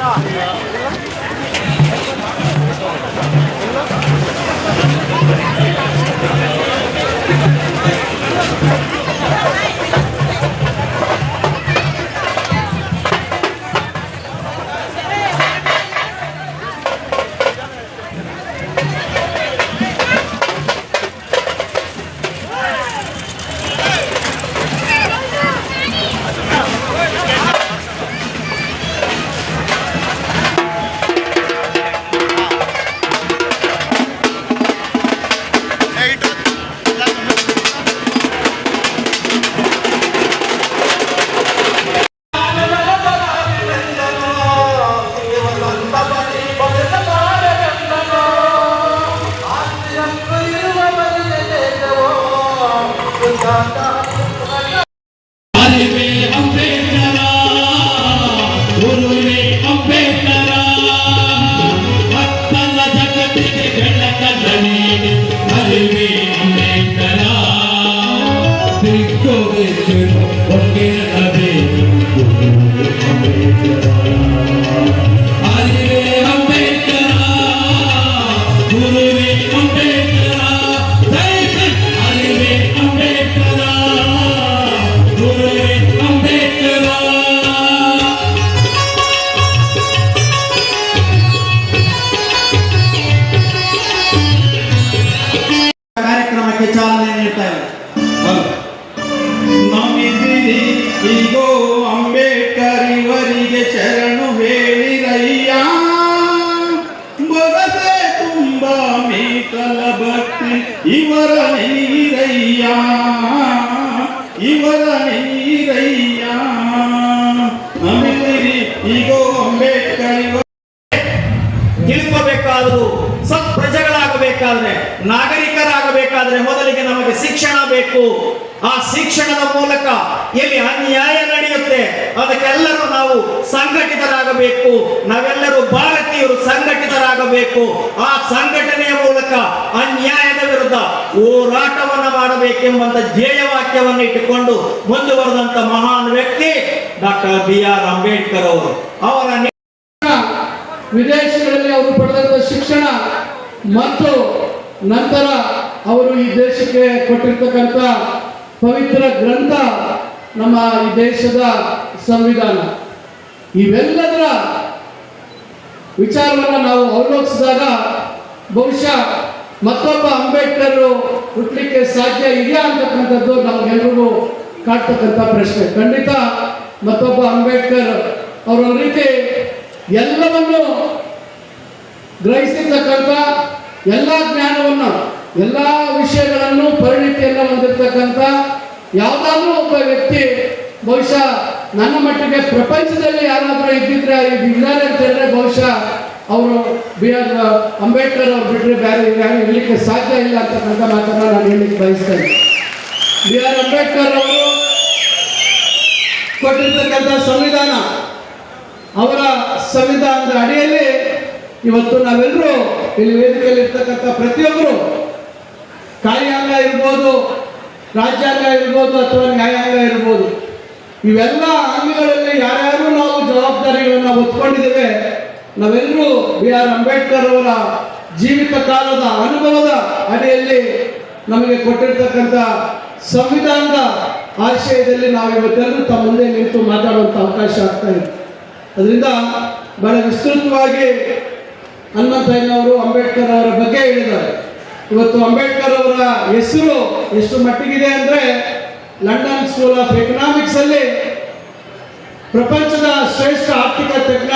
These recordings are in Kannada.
Yeah. ಶರಣು ಹೇಳಿರಯ್ಯ. ಬೊಗಸೆ ತುಂಬ ಮೀಸಲ ಭಕ್ತಿ ಇವರ ನೀರಯ್ಯ ಇವರ ನೀರಯ್ಯ ನಮಿದಿರಿ ಈಗೋ ಅಂಬೇಡ್ಕರ್ ತಿಳ್ಕೋಬೇಕಾದ್ರು ಸತ್ ಪ್ರಜೆಗಳಾಗಬೇಕಾದ್ರೆ ನಾಗರಿಕರಾಗಬೇಕಾದ್ರೆ ಮೊದಲಿಗೆ ನಮಗೆ ಶಿಕ್ಷಣ ಬೇಕು. ಆ ಶಿಕ್ಷಣದ ಮೂಲಕ ಎಲ್ಲಿ ಅನ್ಯಾಯ ನಡೆಯುತ್ತೆ, ಅದಕ್ಕೆಲ್ಲರೂ ನಾವು ಸಂಘಟಿತರಾಗಬೇಕು. ನಾವೆಲ್ಲರೂ ಭಾರತೀಯರು ಸಂಘಟಿತರಾಗಬೇಕು. ಆ ಸಂಘಟನೆಯ ಮೂಲಕ ಅನ್ಯಾಯದ ವಿರುದ್ಧ ಹೋರಾಟವನ್ನು ಮಾಡಬೇಕೆಂಬಂತ ಧ್ಯೇಯವಾಕ್ಯವನ್ನು ಇಟ್ಟುಕೊಂಡು ಮುಂದುವರೆದಂತ ಮಹಾನ್ ವ್ಯಕ್ತಿ ಡಾಕ್ಟರ್ ಬಿ ಆರ್ ಅಂಬೇಡ್ಕರ್ ಅವರು. ಅವರ ವಿದೇಶಗಳಲ್ಲಿ ಅವರು ಪಡೆದಂತ ಶಿಕ್ಷಣ ಮತ್ತು ನಂತರ ಅವರು ಈ ದೇಶಕ್ಕೆ ಕೊಟ್ಟಿರ್ತಕ್ಕಂಥ ಪವಿತ್ರ ಗ್ರಂಥ ನಮ್ಮ ಈ ದೇಶದ ಸಂವಿಧಾನ. ಇವೆಲ್ಲದರ ವಿಚಾರವನ್ನು ನಾವು ಅವಲೋಕಿಸಿದಾಗ ಬಹುಶಃ ಮತ್ತೊಬ್ಬ ಅಂಬೇಡ್ಕರ್ ಹುಟ್ಟಲಿಕ್ಕೆ ಸಾಧ್ಯ ಇದೆಯಾ ಅಂತಕ್ಕಂಥದ್ದು ನಮಗೆಲ್ಲರಿಗೂ ಕಾಡ್ತಕ್ಕಂಥ ಪ್ರಶ್ನೆ. ಖಂಡಿತ ಮತ್ತೊಬ್ಬ ಅಂಬೇಡ್ಕರ್ ಅವರ ರೀತಿ ಎಲ್ಲವನ್ನು ಗ್ರಹಿಸಿರ್ತಕ್ಕಂಥ ಎಲ್ಲ ಜ್ಞಾನವನ್ನು ಎಲ್ಲ ವಿಷಯಗಳನ್ನು ಪರಿಣಿತಿಯನ್ನು ಹೊಂದಿರತಕ್ಕಂಥ ಯಾವುದಾದ್ರೂ ಒಬ್ಬ ವ್ಯಕ್ತಿ ಬಹುಶಃ ನನ್ನ ಮಟ್ಟಿಗೆ ಪ್ರಪಂಚದಲ್ಲಿ ಯಾರಾದರೂ ಇದ್ದಿದ್ರೆ ಇದ್ದಾರೆ ಅಂತ ಹೇಳಿದ್ರೆ ಬಹುಶಃ ಅವರು ಬಿ ಆರ್ ಅಂಬೇಡ್ಕರ್ ಅವ್ರು ಬಿಟ್ಟರೆ ಬೇರೆ ಯಾರು ಇರಲಿಕ್ಕೆ ಸಾಧ್ಯ ಇಲ್ಲ ಅಂತಕ್ಕಂಥ ಮಾತನ್ನು ನಾನು ಹೇಳಲಿಕ್ಕೆ ಬಯಸ್ತೇನೆ ಬಿ ಆರ್ ಅಂಬೇಡ್ಕರ್ ಅವರು ಕೊಟ್ಟಿರ್ತಕ್ಕಂಥ ಸಂವಿಧಾನ, ಅವರ ಸಂವಿಧಾನದ ಅಡಿಯಲ್ಲಿ ಇವತ್ತು ನಾವೆಲ್ಲರೂ ಇಲ್ಲಿ ವೇದಿಕೆಯಲ್ಲಿ ಇರ್ತಕ್ಕಂಥ ಪ್ರತಿಯೊಬ್ಬರು ಕಾರ್ಯಾಂಗ ಇರ್ಬೋದು ರಾಜ್ಯಾಂಗ ಇರ್ಬೋದು ಅಥವಾ ನ್ಯಾಯಾಂಗ ಇರ್ಬೋದು, ಇವೆಲ್ಲ ಅಂಗಗಳಲ್ಲಿ ಯಾರ್ಯಾರು ನಾವು ಜವಾಬ್ದಾರಿಗಳನ್ನು ಹೊತ್ಕೊಂಡಿದ್ದೇವೆ, ನಾವೆಲ್ಲರೂ ಬಿ ಆರ್ ಅಂಬೇಡ್ಕರ್ ಅವರ ಜೀವಿತ ಕಾಲದ ಅನುಭವದ ಅಡಿಯಲ್ಲಿ ನಮಗೆ ಕೊಟ್ಟಿರ್ತಕ್ಕಂಥ ಸಂವಿಧಾನದ ಆಶಯದಲ್ಲಿ ನಾವು ಇವತ್ತೆಲ್ಲರೂ ತಮ್ಮ ಮುಂದೆ ನಿಂತು ಮಾತಾಡುವಂಥ ಅವಕಾಶ ಆಗ್ತಾ ಇದೆ. ಅದರಿಂದ ಬಹಳ ವಿಸ್ತೃತವಾಗಿ ಹನುಮಂತಯ್ಯನವರು ಅಂಬೇಡ್ಕರ್ ಅವರ ಬಗ್ಗೆ ಹೇಳಿದ್ದಾರೆ. ಇವತ್ತು ಅಂಬೇಡ್ಕರ್ ಅವರ ಹೆಸರು ಎಷ್ಟು ಮಟ್ಟಿಗಿದೆ ಅಂದರೆ ಲಂಡನ್ ಸ್ಕೂಲ್ ಆಫ್ ಎಕನಾಮಿಕ್ಸ್ ಅಲ್ಲಿ ಪ್ರಪಂಚದ ಶ್ರೇಷ್ಠ ಆರ್ಥಿಕ ತಜ್ಞ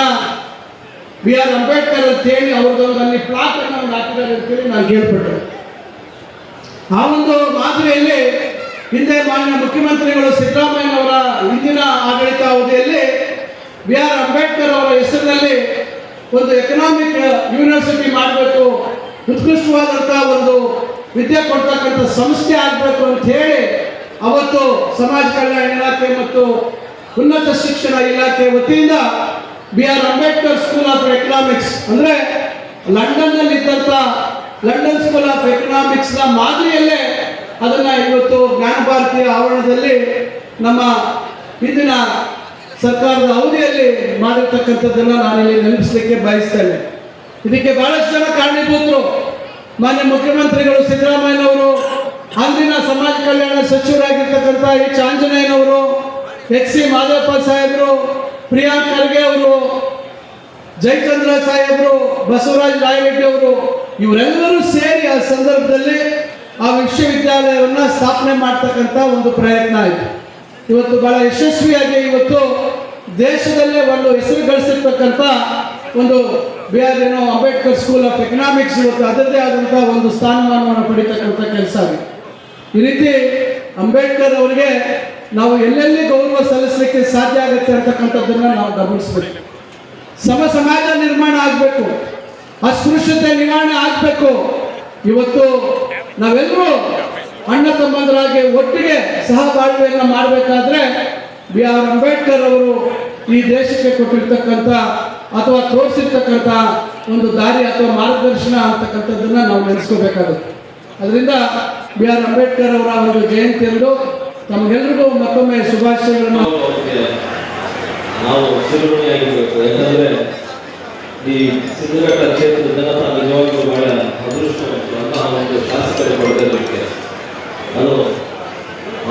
ಬಿ ಆರ್ ಅಂಬೇಡ್ಕರ್ ಅಂತ ಹೇಳಿ ಅವ್ರದ್ದೊಂದು ಅಲ್ಲಿ ಪ್ಲಾಟ್ ಅನ್ನು ಒಂದು ಹಾಕಿದ್ದಾರೆ ಅಂತೇಳಿ ನಾನು ಕೇಳ್ಪಟ್ಟೆ ಆ ಒಂದು ಮಾದರಿಯಲ್ಲಿ ಹಿಂದೆ ಮಾನ್ಯ ಮುಖ್ಯಮಂತ್ರಿಗಳು ಸಿದ್ದರಾಮಯ್ಯನವರ ಹಿಂದಿನ ಆಡಳಿತ ಅವಧಿಯಲ್ಲಿ ಬಿ ಆರ್ ಅಂಬೇಡ್ಕರ್ ಅವರ ಹೆಸರಿನಲ್ಲಿ ಒಂದು ಎಕನಾಮಿಕ್ ಯೂನಿವರ್ಸಿಟಿ ಮಾಡಬೇಕು ಉತ್ಕೃಷ್ಟವಾದಂಥ ಒಂದು ವಿದ್ಯೆ ಕೊಡ್ತಕ್ಕಂಥ ಸಂಸ್ಥೆ ಆಗಬೇಕು ಅಂತ ಹೇಳಿ ಅವತ್ತು ಸಮಾಜ ಕಲ್ಯಾಣ ಇಲಾಖೆ ಮತ್ತು ಉನ್ನತ ಶಿಕ್ಷಣ ಇಲಾಖೆ ವತಿಯಿಂದ B R Ambedkar school of economics ಅಂದರೆ ಲಂಡನ್ನಲ್ಲಿ ಇದ್ದಂಥ ಲಂಡನ್ ಸ್ಕೂಲ್ ಆಫ್ ಎಕನಾಮಿಕ್ಸ್ನ ಮಾದರಿಯಲ್ಲೇ ಅದನ್ನು ಇವತ್ತು ಜ್ಞಾನ ಭಾರತೀಯ ಆವರಣದಲ್ಲಿ ನಮ್ಮ ಇಂದಿನ ಸರ್ಕಾರದ ಅವಧಿಯಲ್ಲಿ ಮಾಡಿರ್ತಕ್ಕಂಥದ್ದನ್ನು ನಾನಿಲ್ಲಿ ನೆನಪಿಸಲಿಕ್ಕೆ ಬಯಸ್ತೇನೆ. ಇದಕ್ಕೆ ಬಹಳಷ್ಟು ಜನ ಕಾರಣೀಭೂತರು. ಮಾನ್ಯ ಮುಖ್ಯಮಂತ್ರಿಗಳು ಸಿದ್ದರಾಮಯ್ಯನವರು, ಅಂದಿನ ಸಮಾಜ ಕಲ್ಯಾಣ ಸಚಿವರಾಗಿರ್ತಕ್ಕಂಥ ಎಚ್. ಆಂಜನೇಯನವರು, ಎಚ್. ಸಿ. ಮಾಧವಪ್ಪ ಸಾಹೇಬರು, ಪ್ರಿಯಾಂಕ್ ಖರ್ಗೆ ಅವರು, ಜಯಚಂದ್ರ ಸಾಹೇಬರು, ಬಸವರಾಜ ರಾಯರೆಡ್ಡಿ ಅವರು, ಇವರೆಲ್ಲರೂ ಸೇರಿ ಆ ಸಂದರ್ಭದಲ್ಲಿ ಆ ವಿಶ್ವವಿದ್ಯಾಲಯವನ್ನು ಸ್ಥಾಪನೆ ಮಾಡ್ತಕ್ಕಂಥ ಒಂದು ಪ್ರಯತ್ನ ಆಯಿತು. ಇವತ್ತು ಬಹಳ ಯಶಸ್ವಿಯಾಗಿ ಇವತ್ತು ದೇಶದಲ್ಲೇ ಒಂದು ಹೆಸರು ಗಳಿಸಿರ್ತಕ್ಕಂಥ ಒಂದು ಬಿ ಆರ್ ಏನೋ ಅಂಬೇಡ್ಕರ್ ಸ್ಕೂಲ್ ಆಫ್ ಎಕನಾಮಿಕ್ಸ್ ಇವತ್ತು ಅದರದೇ ಆದಂಥ ಒಂದು ಸ್ಥಾನಮಾನವನ್ನು ಪಡಿತಕ್ಕಂಥ ಕೆಲಸ ಆಗಿದೆ ಈ ರೀತಿ ಅಂಬೇಡ್ಕರ್ ಅವರಿಗೆ ನಾವು ಎಲ್ಲೆಲ್ಲಿ ಗೌರವ ಸಲ್ಲಿಸಲಿಕ್ಕೆ ಸಾಧ್ಯ ಆಗುತ್ತೆ ಅಂತಕ್ಕಂಥದ್ದನ್ನು ನಾವು ಗಮನಿಸ್ಬೇಕು. ಸಮ ಸಮಾಜ ನಿರ್ಮಾಣ ಆಗಬೇಕು. ಅಸ್ಪೃಶ್ಯತೆ ನಿವಾರಣೆ ಆಗಬೇಕು. ಇವತ್ತು ನಾವೆಲ್ಲರೂ ಅಣ್ಣ ತಮ್ಮಂದರಾಗಿ ಒಟ್ಟಿಗೆ ಸಹಬಾಳ್ವೆಯನ್ನು ಮಾಡಬೇಕಾದ್ರೆ, ಬಿ ಆರ್ ಅಂಬೇಡ್ಕರ್ ಅವರು ಈ ದೇಶಕ್ಕೆ ಕೊಟ್ಟಿರ್ತಕ್ಕಂಥ ಅಥವಾ ತೋರಿಸಿರ್ತಕ್ಕಂಥ ಒಂದು ದಾರಿ ಅಥವಾ ಮಾರ್ಗದರ್ಶನ ಅಂತಕ್ಕಂಥದ್ದನ್ನು ನಾವು ನೆನೆಸ್ಕೋಬೇಕಾಗುತ್ತೆ. ಅದರಿಂದ ಬಿ ಆರ್ ಅಂಬೇಡ್ಕರ್ ಅವರ ಒಂದು ಜಯಂತಿಯಂದು ತಮಗೆಲ್ಲರಿಗೂ ಮತ್ತೊಮ್ಮೆ ಶುಭಾಶಯಗಳನ್ನು. ನಾವು ಯಾಕಂದ್ರೆ ಈ ಸಿದ್ಧಘಟ್ಟ ಕ್ಷೇತ್ರದ ಜನತಾ ನಿಜವಾಗ್ಲೂ ಬಹಳ ಅದೃಷ್ಟವಂತರು ಅಂತಹ ಒಂದು ಶಾಸಕರು ಪಡೆದಿರಲಿಕ್ಕೆ ಅದು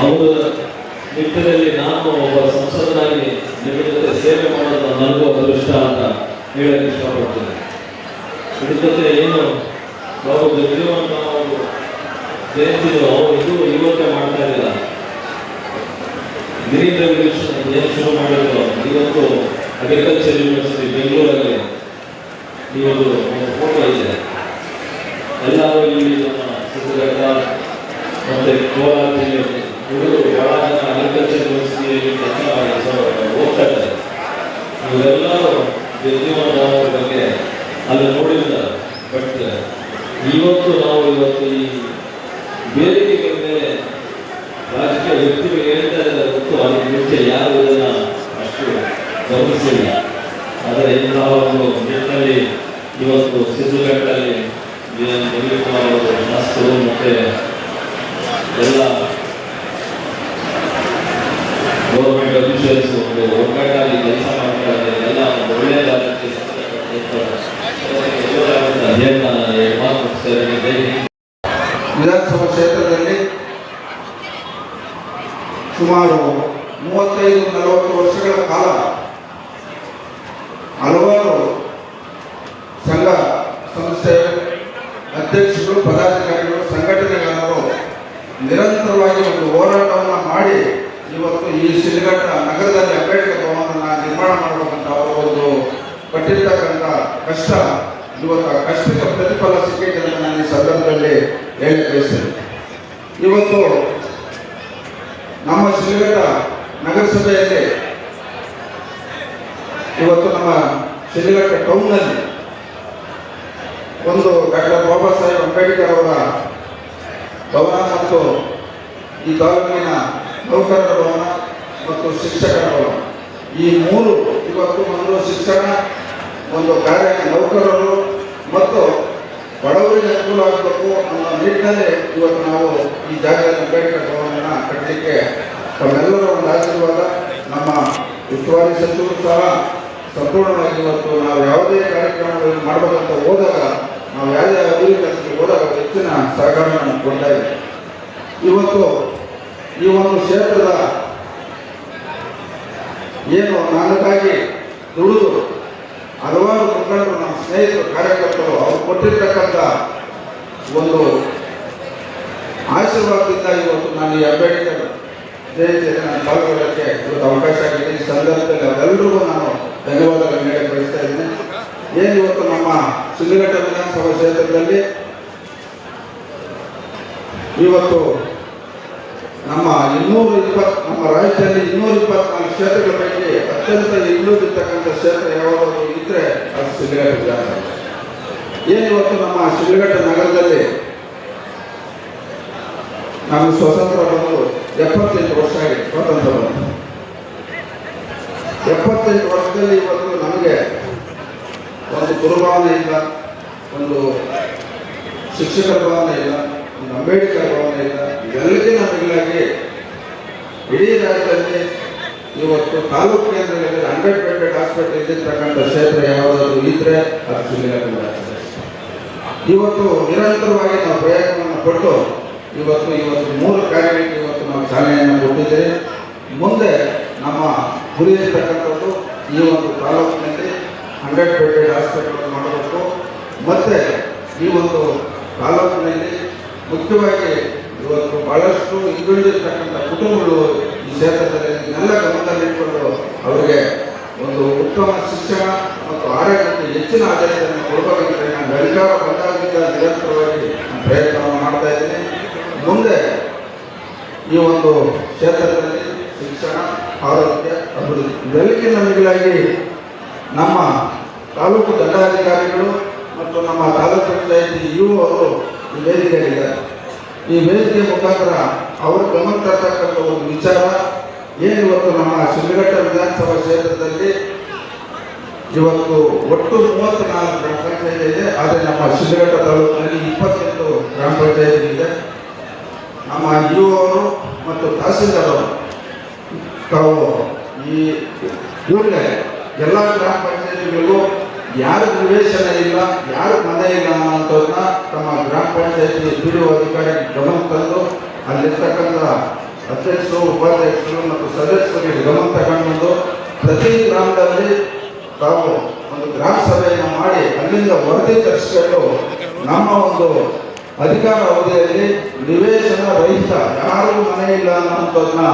ಅವರ ನಿಟ್ಟಿನಲ್ಲಿ ನಾನು ಒಬ್ಬ ಸಂಸದನಾಗಿ ನಿಮ್ಮ ಜೊತೆ ಸೇವೆ ಮಾಡೋದು ನನಗೂ ಅದೃಷ್ಟ ಅಂತ ಹೇಳಕ್ಕೆ ಇಷ್ಟಪಡ್ತೀನಿ ಇದ್ರ ಜೊತೆ ಏನು ಬಾಬು ಜಗಜೀವನ್ ಅವರು ಜಯಂತಿಗಳು ಅವರು ಇದು ಇವತ್ತೇ ಮಾಡ್ತಾ ಇರಲಿಲ್ಲ ಗ್ರೀನ್ ರೆವಲ್ಯೂಷನ್ ಏನು ಶುರು ಮಾಡಿದ್ರು ಇವತ್ತು ಅಗ್ರಿಕಲ್ಚರ್ ಯೂನಿವರ್ಸಿಟಿ ಬೆಂಗಳೂರಲ್ಲಿ ಈ ಒಂದು ಒಂದು ಫೋಟೋ ಇದೆ ಎಲ್ಲರೂ ಇಲ್ಲಿ ನಮ್ಮ ಸಿದ್ಧಗಂಗ ಯೂನಿವರ್ಸಿಟಿಯಲ್ಲಿ ಕೆಲಸ ಓದ್ತಾ ಇದ್ದಾರೆ ಬಗ್ಗೆ ಅಲ್ಲಿ ನೋಡಿರ್ತಾರೆ ಬಟ್ ಇವತ್ತು ನಾವು ಇವತ್ತು ಬೇಡಿಕೆಗಳ ಮೇಲೆ ರಾಜಕೀಯ ವ್ಯಕ್ತಿಗಳು ಹೇಳ್ತಾ ಹೊರತು ಅದಕ್ಕೆ ಮುಂಚೆ ಯಾರು ಇದನ್ನ ಅಷ್ಟು ಗಮನಿಸಿಲ್ಲ ಆದರೆ ಇಂತಹ ಒಂದು ನಿಟ್ಟಿನಲ್ಲಿ ಇವತ್ತು ಸಿದ್ಧಘಟ್ಟಲ್ಲಿ ಮುರಳೀಕುಮಾರ್ ಅವರು ಶಾಸಕರು ಮತ್ತೆ ಎಲ್ಲ ಗೌರ್ಮೆಂಟ್ ಅಫಿಷಿಯಲ್ಸ್ ಒಂದು ಒಗ್ಗಟ್ಟಾಗಿ ಕೆಲಸ ಮಾಡ್ತಾರೆ. ಎಲ್ಲ ಒಂದು ಒಳ್ಳೆಯದಾಗಕ್ಕೆ ಹೇಳ್ತಾ ನಾನು ಎರಡು ಮಾತು ಮುಗಿಸ್ತೇನೆ ಜೈ ಹಿಂದ್. ವಿಧಾನಸಭಾ ಕ್ಷೇತ್ರದಲ್ಲಿ ಸುಮಾರು ಮೂವತ್ತೈದು ನಲವತ್ತು ವರ್ಷಗಳ ಕಾಲ ಹಲವಾರು ಸಂಘ ಸಂಸ್ಥೆ ಅಧ್ಯಕ್ಷರು ಪದಾಧಿಕಾರಿಗಳು ಸಂಘಟನೆಗಳನ್ನು ನಿರಂತರವಾಗಿ ಒಂದು ಹೋರಾಟವನ್ನು ಮಾಡಿ ಇವತ್ತು ಈ ಶಿಲ್ಘಟ್ಟ ನಗರದಲ್ಲಿ ಅಂಬೇಡ್ಕರ್ ಭವನವನ್ನು ನಿರ್ಮಾಣ ಮಾಡಬೇಕಂತ ಅವರು ಒಂದು ಪಟ್ಟಿರ್ತಕ್ಕಂಥ ಕಷ್ಟ ಇವತ್ತು ಆ ಕಷ್ಟದ ಪ್ರತಿಫಲ ಸಿಕ್ಕಿದೆ ಅಂತ ನಾನು ಈ ಸಂದರ್ಭದಲ್ಲಿ ಹೇಳಿ ಬಯಸ್ತೇನೆ. ಇವತ್ತು ನಮ್ಮ ಶಿಲ್ಘಟ್ಟ ನಗರಸಭೆಯಲ್ಲಿ ಇವತ್ತು ನಮ್ಮ ಶಿಲ್ಘಟ್ಟ ಟೌನ್ನಲ್ಲಿ ಒಂದು ಡಾಕ್ಟರ್ ಬಾಬಾ ಸಾಹೇಬ್ ಅಂಬೇಡ್ಕರ್ ಅವರ ಭವನ ಮತ್ತು ಈ ತಾಲೂಕಿನ ನೌಕರರ ಭವನ ಮತ್ತು ಶಿಕ್ಷಕರ ಭವನ. ಈ ಮೂರು ಇವತ್ತು ಒಂದು ಶಿಕ್ಷಣ ಒಂದು ಕಾರ್ಯ ನೌಕರರು ಮತ್ತು ಬಡವರಿಗೆ ಅನುಕೂಲ ಆಗಬೇಕು ಅನ್ನೋ ನಿಟ್ಟಿನಲ್ಲಿ ಇವತ್ತು ನಾವು ಈ ಜಾಗದಲ್ಲಿ ಅಂಬೇಡ್ಕರ್ ಭವನ ಕಟ್ಟಲಿಕ್ಕೆ ತಮ್ಮೆಲ್ಲರ ಒಂದು ಆಶೀರ್ವಾದ, ನಮ್ಮ ಉಸ್ತುವಾರಿ ಸಚಿವರು ಸಹ ಸಂಪೂರ್ಣವಾಗಿ ಇವತ್ತು ನಾವು ಯಾವುದೇ ಕಾರ್ಯಕ್ರಮಗಳನ್ನು ಮಾಡಬೇಕಂತ ಹೋದಾಗ, ನಾವು ಯಾವುದೇ ಅಭಿವೃದ್ಧಿ ಕೆಲಸಕ್ಕೆ ಹೋದಾಗ ಹೆಚ್ಚಿನ ಸಹಕಾರ ನಮ್ಗೆ ಕೊಡ್ತಾ ಇದೆ. ಇವತ್ತು ಈ ಒಂದು ಕ್ಷೇತ್ರದ ಏನು ನಾನಕ್ಕಾಗಿ ದುಡಿದು ಹಲವಾರು ಮುಖಂಡರು ನಮ್ಮ ಸ್ನೇಹಿತರು, ಕಾರ್ಯಕರ್ತರು ಅವರು ಕೊಟ್ಟಿರ್ತಕ್ಕಂಥ ಒಂದು ಆಶೀರ್ವಾದದಿಂದ ಇವತ್ತು ನಾನು ಈ ಅಂಬೇಡ್ಕರ್ ಜಯಂತಿಯಲ್ಲಿ ನಾನು ಪಾಲ್ಗೊಳ್ಳೋಕ್ಕೆ ಇವತ್ತು ಅವಕಾಶ ಆಗಿದೆ. ಈ ಸಂದರ್ಭದಲ್ಲಿ ಅವರೆಲ್ಲರಿಗೂ ನಾನು ಧನ್ಯವಾದಗಳನ್ನು ಮೇಲೆ ಬಯಸ್ತಾ ಇದ್ದೀನಿ. ಏನು ಇವತ್ತು ನಮ್ಮ ಶಿಲ್ಘಟ್ಟ ವಿಧಾನಸಭಾ ಕ್ಷೇತ್ರದಲ್ಲಿ? ಇವತ್ತು ನಮ್ಮ ಇನ್ನೂರ ಇಪ್ಪತ್ತು ನಮ್ಮ ರಾಜ್ಯದಲ್ಲಿ ಇನ್ನೂರ ಇಪ್ಪತ್ನಾಲ್ಕು ಕ್ಷೇತ್ರಗಳ ಪೈಕಿ ಅತ್ಯಂತ ಇನ್ನೂರಿರ್ತಕ್ಕಂಥ ಕ್ಷೇತ್ರ ಯಾವಾಗಲೂ ಇದ್ರೆ ಅದು ಶಿಲ್ಘಟ್ಟ ವಿಧಾನಸಭೆ ಏನು ಇವತ್ತು ನಮ್ಮ ಶಿಲ್ಘಟ್ಟ ನಗರದಲ್ಲಿ ನಮಗೆ ಸ್ವತಂತ್ರ ಬಂದು ಎಪ್ಪತ್ತೆಂಟು ವರ್ಷ ಆಗಿದೆ, ಸ್ವತಂತ್ರ ಬಂದು. ಎಪ್ಪತ್ತೆಂಟು ವರ್ಷದಲ್ಲಿ ಇವತ್ತು ನಮಗೆ ಒಂದು ಗುರುಭಾವನೆ ಇಲ್ಲ, ಒಂದು ಶಿಕ್ಷಕರ ಭಾವನೆ ಇಲ್ಲ. ಅಂಬೇಡ್ಕರ್ ಭವನ ಇಲ್ಲ ಇದೆಲ್ಲದಕ್ಕಿಂತ ಮಿಗಿಲಾಗಿ ಇಡೀ ರಾಜ್ಯದಲ್ಲಿ ಇವತ್ತು ತಾಲೂಕು ಕೇಂದ್ರಗಳಲ್ಲಿ ಹಂಡ್ರೆಡ್ ಪರ್ಸೆಂಟ್ ಹಾಸ್ಪಿಟಲ್ ಇದ್ದಿರ್ತಕ್ಕಂಥ ಕ್ಷೇತ್ರ ಯಾವುದಾದ್ರು ಇದ್ರೆ ಅದು ವಿಧಾನಸಭೆ. ಇವತ್ತು ನಿರಂತರವಾಗಿ ನಾವು ಪ್ರಯತ್ನವನ್ನು ಕೊಟ್ಟು ಇವತ್ತು ಇವತ್ತು ಮೂರು ಕಾರ್ಯಗಳಿಗೆ ಇವತ್ತು ನಾವು ಚಾಲನೆಯನ್ನು ಕೊಟ್ಟಿದ್ದೇವೆ ಮುಂದೆ ನಮ್ಮ ಗುರಿ ಇರ್ತಕ್ಕಂಥದ್ದು ಈ ಒಂದು ತಾಲೂಕಿನಲ್ಲಿ ಹಂಡ್ರೆಡ್ ಪರ್ಸೆಂಟ್ ಹಾಸ್ಪಿಟಲ್ ಮಾಡಬೇಕು ಮತ್ತು ಈ ಒಂದು ತಾಲೂಕಿನಲ್ಲಿ ಮುಖ್ಯವಾಗಿ ಇವತ್ತು ಬಹಳಷ್ಟು ಹಿಂದುಳಿದಿರ್ತಕ್ಕಂಥ ಕುಟುಂಬಗಳು ಈ ಕ್ಷೇತ್ರದಲ್ಲಿ ಎಲ್ಲ ಗಮನದಲ್ಲಿಟ್ಕೊಂಡು ಅವರಿಗೆ ಒಂದು ಉತ್ತಮ ಶಿಕ್ಷಣ ಮತ್ತು ಆರೋಗ್ಯಕ್ಕೆ ಹೆಚ್ಚಿನ ಆದ್ಯತೆಯನ್ನು ಕೊಡಬೇಕಂದ್ರೆ ನಾನು ಅಧಿಕಾರ ಬಂದಾಗಿದ್ದ ನಿರಂತರವಾಗಿ ನಾನು ಪ್ರಯತ್ನವನ್ನು ಮಾಡ್ತಾ ಇದ್ದೀನಿ. ಮುಂದೆ ಈ ಒಂದು ಕ್ಷೇತ್ರದಲ್ಲಿ ಶಿಕ್ಷಣ, ಆರೋಗ್ಯ, ಅಭಿವೃದ್ಧಿ ಇವೆಲ್ಲಕ್ಕಿಂತ ಮಿಗಿಲಾಗಿ ನಮ್ಮ ತಾಲೂಕು ದಂಡಾಧಿಕಾರಿಗಳು ಮತ್ತು ನಮ್ಮ ತಾಲೂಕು ಪಂಚಾಯಿತಿ ಯು ಅವರು ಈ ವೇದಿಕೆಯಲ್ಲಿದ್ದಾರೆ. ಈ ವೇದಿಕೆ ಮುಖಾಂತರ ಅವರು ಗಮನ ತರ್ತಕ್ಕಂಥ ಒಂದು ವಿಚಾರ, ಏನು ಇವತ್ತು ನಮ್ಮ ಶಿಡ್ಲಘಟ್ಟ ವಿಧಾನಸಭಾ ಕ್ಷೇತ್ರದಲ್ಲಿ ಇವತ್ತು ಒಟ್ಟು ಮೂವತ್ತು ನಾಲ್ಕು ಗ್ರಾಮ ಪಂಚಾಯಿತಿ ಇದೆ. ಆದರೆ ನಮ್ಮ ಶಿಡ್ಲಘಟ್ಟ ತಾಲೂಕಿನಲ್ಲಿ ಇಪ್ಪತ್ತೆಂಟು ಗ್ರಾಮ ಪಂಚಾಯಿತಿ ಇದೆ. ನಮ್ಮ ಯು ಅವರು ಮತ್ತು ತಹಸೀಲ್ದಾರ್ ಅವರು ತಾವು ಈ ಕೂಡಲೇ ಎಲ್ಲ ಗ್ರಾಮ ಪಂಚಾಯತಿಗಳಿಗೂ ಯಾರು ನಿವೇಶನ ಇಲ್ಲ, ಯಾರು ಮನೆ ಇಲ್ಲ ಅನ್ನೋದನ್ನ ತಮ್ಮ ಗ್ರಾಮ ಪಂಚಾಯತಿ ಡಿ ಅಧಿಕಾರಿ ಗಮನ ತಂದು ಅಲ್ಲಿರ್ತಕ್ಕಂಥ ಅಧ್ಯಕ್ಷರು, ಉಪಾಧ್ಯಕ್ಷರು ಮತ್ತು ಸದಸ್ಯರಿಗೆ ಗಮನ ತಗೊಂಡು ಪ್ರತಿ ಗ್ರಾಮದಲ್ಲಿ ತಾವು ಒಂದು ಗ್ರಾಮ ಸಭೆಯನ್ನು ಮಾಡಿ ಅಲ್ಲಿಂದ ವರದಿ ತರಿಸಿಕೊಂಡು ನಮ್ಮ ಒಂದು ಅಧಿಕಾರ ಅವಧಿಯಲ್ಲಿ ನಿವೇಶನ ರಹಿತ ಯಾರಿಗೂ ಮನೆ ಇಲ್ಲ ಅನ್ನೋಂಥದ್ದನ್ನ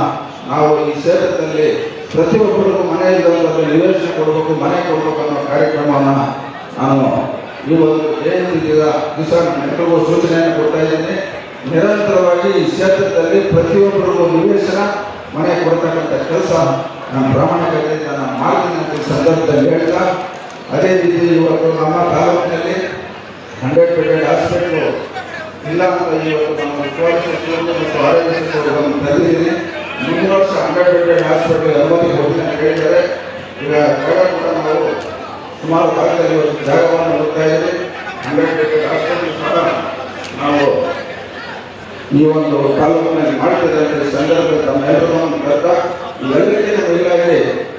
ನಾವು ಈ ಕ್ಷೇತ್ರದಲ್ಲಿ ಪ್ರತಿಯೊಬ್ಬರಿಗೂ ಮನೆಯಲ್ಲಿ ನಿವೇಶನ ಕೊಡಬೇಕು, ಮನೆ ಕೊಡಬೇಕು ಅನ್ನೋ ಕಾರ್ಯಕ್ರಮವನ್ನು ನಾನು ಒಂದು ಇಲ್ಲ ದಿವಸ ಎಲ್ರಿಗೂ ಸೂಚನೆಯನ್ನು ಕೊಡ್ತಾ ಇದ್ದೀನಿ. ನಿರಂತರವಾಗಿ ಈ ಕ್ಷೇತ್ರದಲ್ಲಿ ಪ್ರತಿಯೊಬ್ಬರಿಗೂ ನಿವೇಶನ, ಮನೆ ಕೊಡ್ತಕ್ಕಂಥ ಕೆಲಸ ನಮ್ಮ ಪ್ರಾಮಾಣಿಕತೆಯಿಂದ ನಾನು ಮಾಡ್ತೀನಿ ಸಂದರ್ಭದಲ್ಲಿ ಹೇಳ್ತಾ, ಅದೇ ರೀತಿ ಇವತ್ತು ನಮ್ಮ ತಾಲೂಕಿನಲ್ಲಿ ಹಂಡ್ರೆಡ್ ಬೆಡೆಡ್ ಹಾಸ್ಪಿಟ್ಲು ಇಲ್ಲ ಅಂತ ಇವತ್ತು ನಮ್ಮ ಆರೋಗ್ಯ ಸಚಿವರು ತಂದಿದ್ದೀನಿ. ಮುಂದಿನ ವರ್ಷ ಅಂಬೇಡ್ಕರ್ ಹಾಸ್ಪಿಟಲ್ ಅನುಮತಿ ಕೊಡ್ತೀನಿ ಕೇಳಿದರೆ ಈಗ ಕೂಡ ನಾವು ಸುಮಾರು ಭಾಗದಲ್ಲಿ ಜಾಗವನ್ನು ಹೋಗ್ತಾ ಇದ್ದೀವಿ. ಅಂಬೇಡ್ಕರ್ ಹಾಸ್ಪಿಟಲ್ ಸಹ ನಾವು ಈ ಒಂದು ತಾಲೂಕಿನಲ್ಲಿ ಮಾಡ್ತಿದೆ ಸಂದರ್ಭದಲ್ಲಿ ತಮ್ಮ ತಮ್ಮೆಲ್ಲರೂ ಕರ್ತಾ ಇವೆಲ್ಲಕ್ಕಿಂತ ಮೇಲಾಗಿ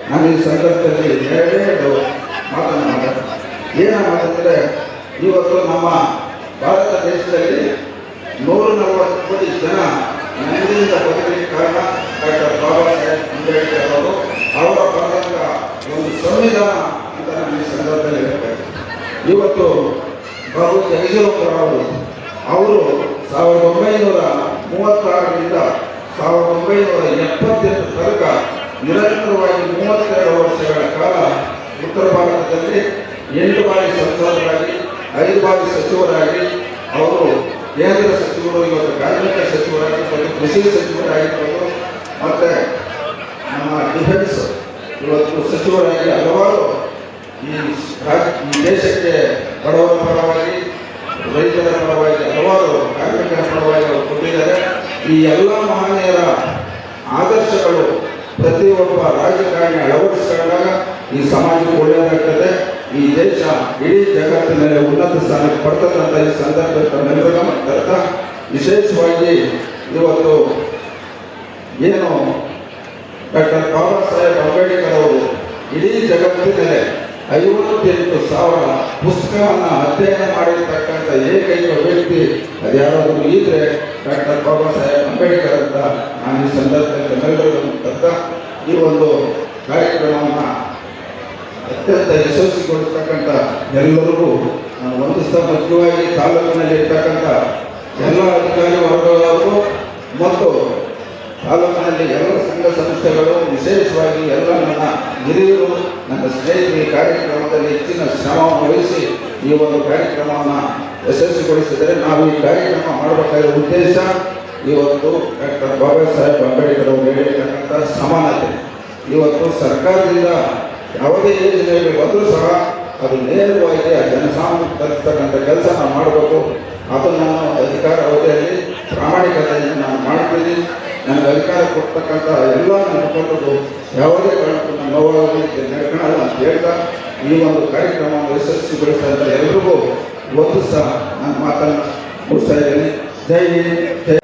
ನಾನು ಈ ಸಂದರ್ಭದಲ್ಲಿ ಎರಡೆರಡು ಮಾತನ್ನು ಮಾತಾಡ್ತೀನಿ. ಏನ ಮಾತಂದ್ರೆ ಇವತ್ತು ನಮ್ಮ ಭಾರತ ದೇಶದಲ್ಲಿ ನೂರ ನಲವತ್ತು ಕೋಟಿ ಜನ ನೆಮ್ಮದಿಯಿಂದ ಬದುಕಲಿಕ್ಕೆ ಕಾರಣ ಅಂಬೇಡ್ಕರ್ ಅವರು ಬರೆದಂತ ಒಂದು ಸಂವಿಧಾನ ಅಂತ ಈ ಸಂದರ್ಭದಲ್ಲಿ ಹೇಳ್ತಾರೆ ಇವತ್ತು ಬಾಬು ಜಗಜೀವನರಾವ್ ಅವರು ಅವರು ಸಾವಿರದ ಒಂಬೈನೂರ ಮೂವತ್ತಾರರಿಂದ ಸಾವಿರದ ಒಂಬೈನೂರ ಎಪ್ಪತ್ತೆಂಟು ತನಕ ನಿರಂತರವಾಗಿ ಮೂವತ್ತೆರಡು ವರ್ಷಗಳ ಕಾಲ ಉತ್ತರ ಭಾರತದಲ್ಲಿ ಎಂಟು ಬಾರಿ ಸಂಸದರಾಗಿ, ಐದು ಬಾರಿ ಸಚಿವರಾಗಿ, ಅವರು ಕೇಂದ್ರ ಸಚಿವರು, ಇವತ್ತು ಕಾರ್ಮಿಕ ಸಚಿವರಾಗಿ, ಮತ್ತು ಕೃಷಿ ಸಚಿವರಾಗಿರ್ಬೋದು ಮತ್ತು ನಮ್ಮ ಡಿಫೆನ್ಸ್ ಇವತ್ತು ಸಚಿವರಾಗಿ ಹಲವಾರು ಈ ಈ ದೇಶಕ್ಕೆ ಬಡವರ ಪರವಾಗಿ, ರೈತರ ಪರವಾಗಿ ಹಲವಾರು ಕಾರ್ಮಿಕರ ಪರವಾಗಿ ಅವರು ಕೊಟ್ಟಿದ್ದಾರೆ. ಈ ಎಲ್ಲ ಮಹನೀಯರ ಆದರ್ಶಗಳು ಪ್ರತಿಯೊಬ್ಬ ರಾಜಕಾರಣಿ ಅಳವಡಿಸಿಕೊಂಡಾಗ ಈ ಸಮಾಜಕ್ಕೆ ಒಳ್ಳೆಯದಾಗ್ತದೆ. ಈ ದೇಶ ಇಡೀ ಜಗತ್ತಿನಲ್ಲಿ ಉನ್ನತ ಸ್ಥಾನಕ್ಕೆ ಬರ್ತಕ್ಕಂಥ ಈ ಸಂದರ್ಭ ವಿಶೇಷವಾಗಿ ಇವತ್ತು ಏನು ಡಾಕ್ಟರ್ ಬಾಬಾ ಸಾಹೇಬ್ ಅಂಬೇಡ್ಕರ್ ಅವರು ಇಡೀ ಜಗತ್ತಿನಲ್ಲಿ ಐವತ್ತೆಂಟು ಸಾವಿರ ಪುಸ್ತಕವನ್ನು ಅಧ್ಯಯನ ಮಾಡಿರ್ತಕ್ಕಂಥ ಏಕೈಕ ವ್ಯಕ್ತಿ ಅದ್ಯಾರಾದರೂ ಇದ್ರೆ ಡಾಕ್ಟರ್ ಬಾಬಾ ಸಾಹೇಬ್ ಅಂಬೇಡ್ಕರ್ ಅಂತ ನಾನು ಈ ಸಂದರ್ಭದಲ್ಲಿ ಕರ್ತ ಈ ಒಂದು ಕಾರ್ಯಕ್ರಮವನ್ನು ಅತ್ಯಂತ ಯಶಸ್ವಿಗೊಳಿಸ್ತಕ್ಕಂಥ ಎಲ್ಲರಿಗೂ ನಾನು ವಂದಿಸ್ತಾ ಮುಖ್ಯವಾಗಿ ತಾಲೂಕಿನಲ್ಲಿ ಇರ್ತಕ್ಕಂಥ ಎಲ್ಲ ಅಧಿಕಾರಿ ವರ್ಗದವರು ಮತ್ತು ತಾಲೂಕಿನಲ್ಲಿ ಎಲ್ಲ ಸಂಘ ಸಂಸ್ಥೆಗಳು ವಿಶೇಷವಾಗಿ ಎಲ್ಲ ನನ್ನ ಹಿರಿಯರು, ನನ್ನ ಸ್ನೇಹಿತರು ಕಾರ್ಯಕ್ರಮದಲ್ಲಿ ಹೆಚ್ಚಿನ ಶ್ರಮವನ್ನು ವಹಿಸಿ ಈ ಒಂದು ಕಾರ್ಯಕ್ರಮವನ್ನು ಯಶಸ್ವಿಗೊಳಿಸಿದರೆ ನಾವು ಈ ಕಾರ್ಯಕ್ರಮ ಮಾಡಬೇಕಾದ ಉದ್ದೇಶ ಇವತ್ತು ಡಾಕ್ಟರ್ ಬಾಬಾ ಸಾಹೇಬ್ ಅಂಬೇಡ್ಕರ್ ಅವರು ಹೇಳಿರ್ತಕ್ಕಂಥ ಸಮಾನತೆ. ಇವತ್ತು ಸರ್ಕಾರದಿಂದ ಯಾವುದೇ ಯೋಜನೆಯಲ್ಲಿ ಬಂದರೂ ಸಹ ಅದು ನೇರವಾಗಿ ಆ ಜನಸಾಮಾನ್ಯ ಕೆಲಸ ನಾವು ಮಾಡಬೇಕು. ನಾನು ಅಧಿಕಾರ ಅವಧಿಯಲ್ಲಿ ಪ್ರಾಮಾಣಿಕತೆಯನ್ನು ನಾನು ಮಾಡ್ತೀನಿ. ನನಗೆ ಅಧಿಕಾರ ಕೊಡ್ತಕ್ಕಂಥ ಎಲ್ಲ ನನ್ನ ಮುಖಂಡರು ಯಾವುದೇ ಕಾರಣಕ್ಕೂ ನಮ್ಮ ನೋವಾಗಲಿಕ್ಕೆ ನಡ್ಕೊಳ್ಳಲ್ಲ ಅಂತ ಹೇಳ್ತಾ ಈ ಒಂದು ಕಾರ್ಯಕ್ರಮವನ್ನು ಯಶಸ್ವಿಗೊಳಿಸಿದಂಥ ಎಲ್ರಿಗೂ ಒಂದು ಸಹ ನಾನು ಮಾತನ್ನು ಮುಗಿಸ್ತಾ ಇದ್ದೀನಿ. ಜೈ ಜೈ